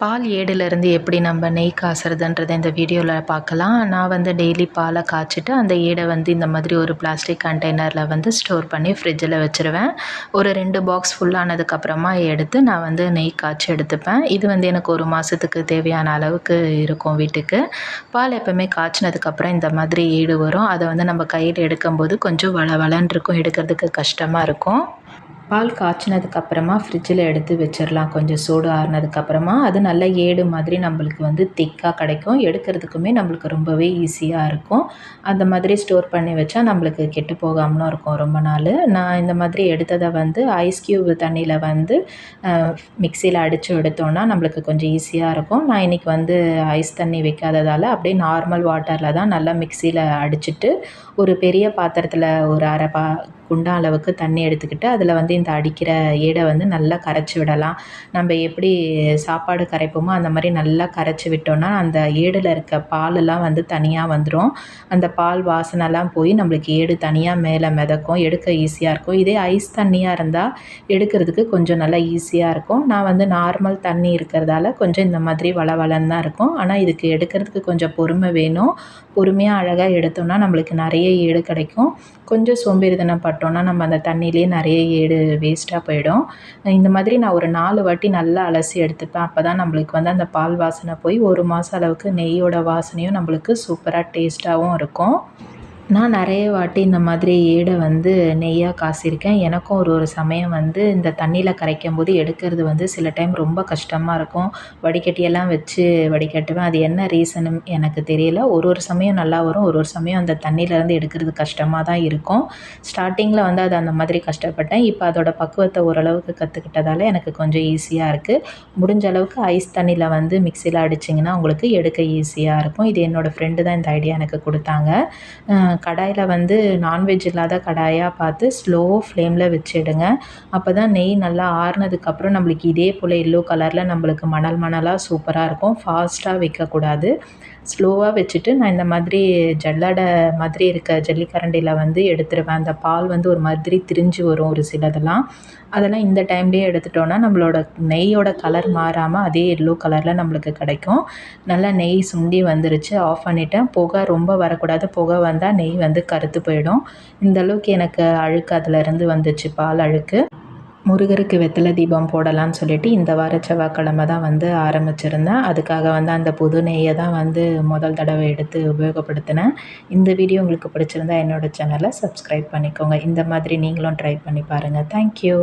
பால் ஏடுலேருந்து எப்படி நம்ம நெய் காசுறதுன்றதை இந்த வீடியோவில் பார்க்கலாம். நான் வந்து டெய்லி பாலை காய்ச்சிட்டு அந்த ஏடை வந்து இந்த மாதிரி ஒரு பிளாஸ்டிக் கண்டெய்னரில் வந்து ஸ்டோர் பண்ணி ஃப்ரிட்ஜில் வச்சுருவேன். ஒரு ரெண்டு பாக்ஸ் ஃபுல்லானதுக்கப்புறமா எடுத்து நான் வந்து நெய் காய்ச்சி எடுத்துப்பேன். இது வந்து எனக்கு ஒரு மாதத்துக்கு தேவையான அளவுக்கு இருக்கும் வீட்டுக்கு. பால் எப்போவுமே காய்ச்சினதுக்கப்புறம் இந்த மாதிரி ஏடு வரும். அதை வந்து நம்ம கையில் எடுக்கும்போது கொஞ்சம் வள வளன்னு இருக்கும். எடுக்கிறதுக்கு கஷ்டமாக இருக்கும். பால் காய்ச்சினதுக்கப்புறமா ஃப்ரிட்ஜில் எடுத்து வச்சிடலாம் கொஞ்சம் சூடு ஆறுனதுக்கப்புறமா அது நல்ல ஏடு மாதிரி நம்மளுக்கு வந்து திக்காக கிடைக்கும். எடுக்கிறதுக்குமே நம்மளுக்கு ரொம்பவே ஈஸியாக இருக்கும். அந்த மாதிரி ஸ்டோர் பண்ணி வச்சா நம்மளுக்கு கெட்டு போகாமலும் இருக்கும் ரொம்ப நாள். நான் இந்த மாதிரி எடுத்ததை வந்து ஐஸ் க்யூப் தண்ணியில் வந்து மிக்சியில் அடித்து எடுத்தோன்னா நம்மளுக்கு கொஞ்சம் ஈஸியாக இருக்கும். நான் இன்றைக்கி வந்து ஐஸ் தண்ணி வைக்காததால் அப்படியே நார்மல் வாட்டரில் தான் நல்லா மிக்சியில் அடிச்சுட்டு ஒரு பெரிய பாத்திரத்தில் ஒரு அரை பா குண்டா அளவுக்கு தண்ணி எடுத்துக்கிட்டு அதில் வந்து இந்த அடிக்கிற ஏடை வந்து நல்லா கரைச்சி விடலாம். நம்ம எப்படி சாப்பாடு கரைப்போமோ அந்த மாதிரி நல்லா கரைச்சி விட்டோம்னா அந்த ஏடில் இருக்க பாலெல்லாம் வந்து தனியாக வந்துடும் அந்த பால் வாசனைலாம் போய் நம்மளுக்கு ஏடு தனியாக மேலே மிதக்கும் எடுக்க ஈஸியாக இருக்கும். இதே ஐஸ் தண்ணியாக இருந்தால் எடுக்கிறதுக்கு கொஞ்சம் நல்லா ஈஸியாக இருக்கும். நான் வந்து நார்மல் தண்ணி இருக்கிறதால கொஞ்சம் இந்த மாதிரி வளவளன்னு தான் இருக்கும். ஆனால் இதுக்கு எடுக்கிறதுக்கு கொஞ்சம் பொறுமை வேணும். பொறுமையாக அழகாக எடுத்தோம்னா நம்மளுக்கு நிறைய ஏடு கிடைக்கும். கொஞ்சம் சோம்பேறித்தனப்பட்டோம்னா நம்ம அந்த தண்ணியிலே நிறைய ஏடு வேஸ்ட்டாக போயிடும். இந்த மாதிரி நான் ஒரு நாலு வாட்டி நல்லா அலசி எடுத்துப்பேன். அப்போ தான் நம்மளுக்கு வந்து அந்த பால் வாசனை போய் ஒரு மாதம் அளவுக்கு நெய்யோட வாசனையும் நம்மளுக்கு சூப்பராக டேஸ்ட்டாகவும் இருக்கும். நான் நிறைய வாட்டி இந்த மாதிரி ஏடை வந்து நெய்யாக காய்ச்சிருக்கேன் எனக்கும் ஒரு ஒரு சமயம் வந்து இந்த தண்ணியில் கரைக்கும் போது எடுக்கிறது வந்து சில டைம் ரொம்ப கஷ்டமாக இருக்கும். வடிகட்டியெல்லாம் வச்சு வடிகட்டுவேன். அது என்ன ரீசனும் எனக்கு தெரியல. ஒரு ஒரு சமயம் நல்லா வரும். ஒரு ஒரு சமயம் அந்த தண்ணியிலேருந்து எடுக்கிறது கஷ்டமாக தான் இருக்கும். ஸ்டார்டிங்கில் வந்து அது அந்த மாதிரி கஷ்டப்பட்டேன். இப்போ அதோட பக்குவத்தை ஓரளவுக்கு கற்றுக்கிட்டதால எனக்கு கொஞ்சம் ஈஸியாக இருக்குது முடிஞ்ச அளவுக்கு ஐஸ் தண்ணியில் வந்து மிக்சியில் அடிச்சிங்கன்னா உங்களுக்கு எடுக்க ஈஸியாக இருக்கும். இது என்னோடய ஃப்ரெண்டு தான் இந்த ஐடியா எனக்கு கொடுத்தாங்க. கடாயில் வந்து நான்வெஜ் இல்லாத கடாயாக பார்த்து ஸ்லோ ஃப்ளேமில் வச்சிடுங்க. அப்போ தான் நெய் நல்லா ஆறுனதுக்கப்புறம் நம்மளுக்கு இதே போல் எல்லோ கலரில் நம்மளுக்கு மணல் மணலாக சூப்பராக இருக்கும். ஃபாஸ்ட்டாக வைக்கக்கூடாது. ஸ்லோவாக வச்சுட்டு நான் இந்த மாதிரி ஜல்லடை மாதிரி இருக்க ஜல்லிக்கரண்டியில் வந்து எடுத்துருவேன். அந்த பால் வந்து ஒரு மாதிரி திரிஞ்சு வரும் ஒரு சிலதெல்லாம். அதெல்லாம் இந்த டைம்லேயே எடுத்துட்டோன்னா நம்மளோட நெய்யோட கலர் மாறாமல் அதே எல்லோ கலரில் நம்மளுக்கு கிடைக்கும். நல்லா நெய் சுண்டி வந்துருச்சு. ஆஃப் பண்ணிவிட்டேன் புகை ரொம்ப வரக்கூடாது. புகை வந்தால் நெய் நெய் வந்து கருத்து போயிடும். இந்தளவுக்கு எனக்கு அழுக்கு அதிலேருந்து வந்துச்சு பால் அழுக்கு. முருகருக்கு வெத்தலை தீபம் போடலான்னு சொல்லிட்டு இந்த வார செவ்வாய்க்கிழமை தான் வந்து ஆரம்பிச்சிருந்தேன். அதுக்காக வந்து அந்த புது நெய்யை தான் வந்து முதல் தடவை எடுத்து உபயோகப்படுத்தினேன். இந்த வீடியோ உங்களுக்கு பிடிச்சிருந்தா என்னோடய சேனலை சப்ஸ்கிரைப் பண்ணிக்கோங்க. இந்த மாதிரி நீங்களும் ட்ரை பண்ணி பாருங்கள் தேங்க்யூ